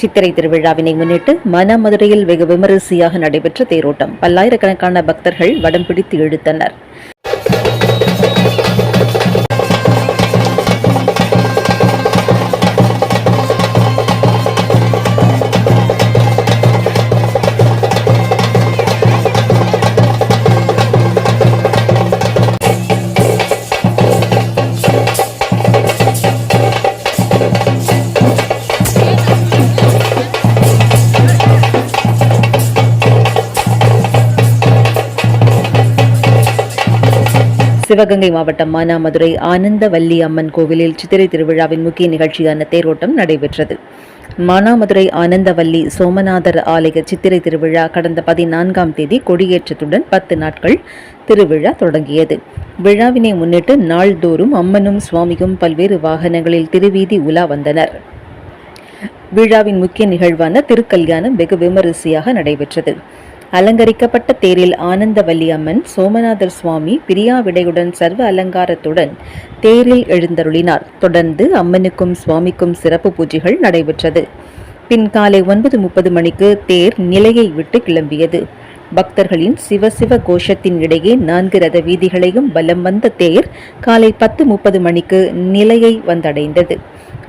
சித்திரை திருவிழாவினை முன்னிட்டு மனமதுரையில் வெகு விமரிசையாக நடைபெற்ற தேரோட்டம் பல்லாயிரக்கணக்கான பக்தர்கள் வடம் பிடித்து இழுத்தனர். சிவகங்கை மாவட்டம் மானாமதுரை ஆனந்தவல்லி அம்மன் கோவிலில் சித்திரை திருவிழாவின் முக்கிய நிகழ்ச்சியான தேரோட்டம் நடைபெற்றது. மானாமதுரை ஆனந்தவல்லி சோமநாதர் ஆலய சித்திரை திருவிழா கடந்த பதினான்காம் தேதி கொடியேற்றத்துடன் பத்து நாட்கள் திருவிழா தொடங்கியது. விழாவினை முன்னிட்டு நாள்தோறும் அம்மனும் சுவாமியும் பல்வேறு வாகனங்களில் திருவீதி உலா வந்தனர். விழாவின் முக்கிய நிகழ்வான திருக்கல்யாணம் வெகு விமரிசையாக நடைபெற்றது. அலங்கரிக்கப்பட்ட தேரில் ஆனந்தவல்லி அம்மன் சோமநாதர் சுவாமி பிரியாவிடையுடன் சர்வ அலங்காரத்துடன் தேரில் எழுந்தருளினார். தொடர்ந்து அம்மனுக்கும் சுவாமிக்கும் சிறப்பு பூஜைகள் நடைபெற்றது. பின் காலை ஒன்பது முப்பது மணிக்கு தேர் நிலையை விட்டு கிளம்பியது. பக்தர்களின் சிவசிவ கோஷத்தின் இடையே நான்கு ரத வீதிகளையும் பலம் வந்த தேர் காலை பத்து முப்பது மணிக்கு நிலையை வந்தடைந்தது.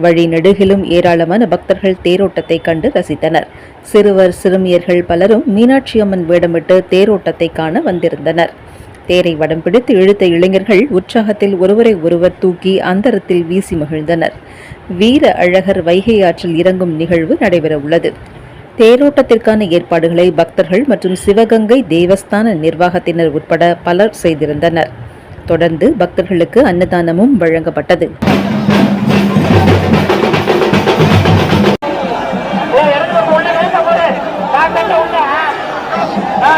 வழி நெடுகிலும் ஏராளமான பக்தர்கள் தேரோட்டத்தை கண்டு ரசித்தனர். சிறுவர் சிறுமியர்கள் பலரும் மீனாட்சி அம்மன் வேடமிட்டு தேரோட்டத்தை காண வந்திருந்தனர். தேரை வடம் பிடித்து இழுத்த இளைஞர்கள் உற்சாகத்தில் ஒருவரை ஒருவர் தூக்கி அந்தரத்தில் வீசி மகிழ்ந்தனர். வீர அழகர் வைகை ஆற்றில் இறங்கும் நிகழ்வு நடைபெற உள்ளது தேரோட்டத்திற்கான ஏற்பாடுகளை பக்தர்கள் மற்றும் சிவகங்கை தேவஸ்தான நிர்வாகத்தினர் உட்பட பலர் செய்திருந்தனர். தொடர்ந்து பக்தர்களுக்கு அன்னதானமும் வழங்கப்பட்டது.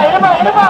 இருமா இருமா